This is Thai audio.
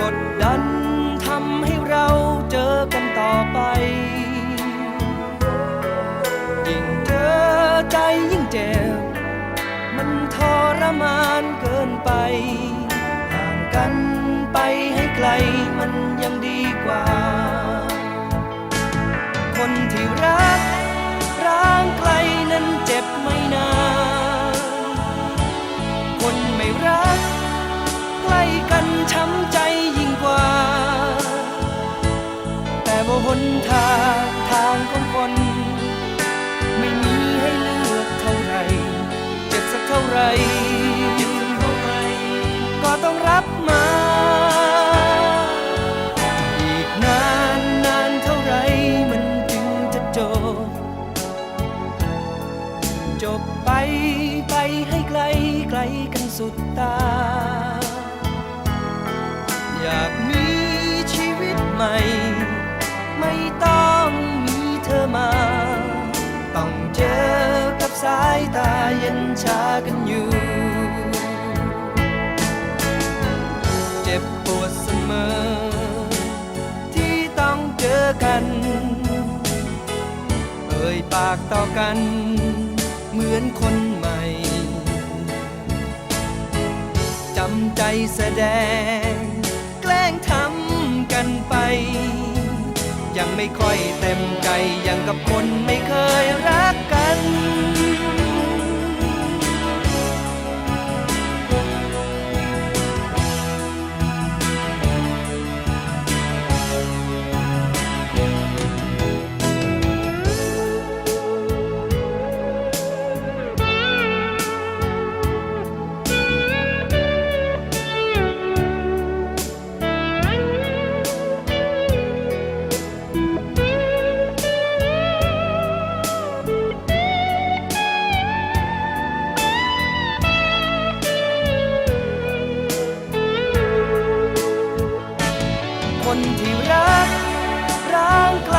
กดดันทำให้เราเจอกันต่อไป ยิ่งเจอใจยิ่งเจ็บ มันทรมานเกินไป ห่างกันไปให้ไกลมันยังดีาไร ก็ต้องรับมา อีกนานนานเท่าไรมันจึงจะจบ จบไปไปให้ไกลไกลกันสุดตา อยากมีชีวิตใหม่ ไม่ต้องมีเธอมา ต้องเจอกับสายตา เย็นชากันอยู่ เจ็บปวดเสมอ ที่ต้องเจอกัน เอ่ยปากต่อกัน เหมือนคนใหม่ จำใจแสดง แกล้งทำกันไป ยังไม่ค่อยเต็มใจยังกับคนไม่เคย คนที่รักร้างไกล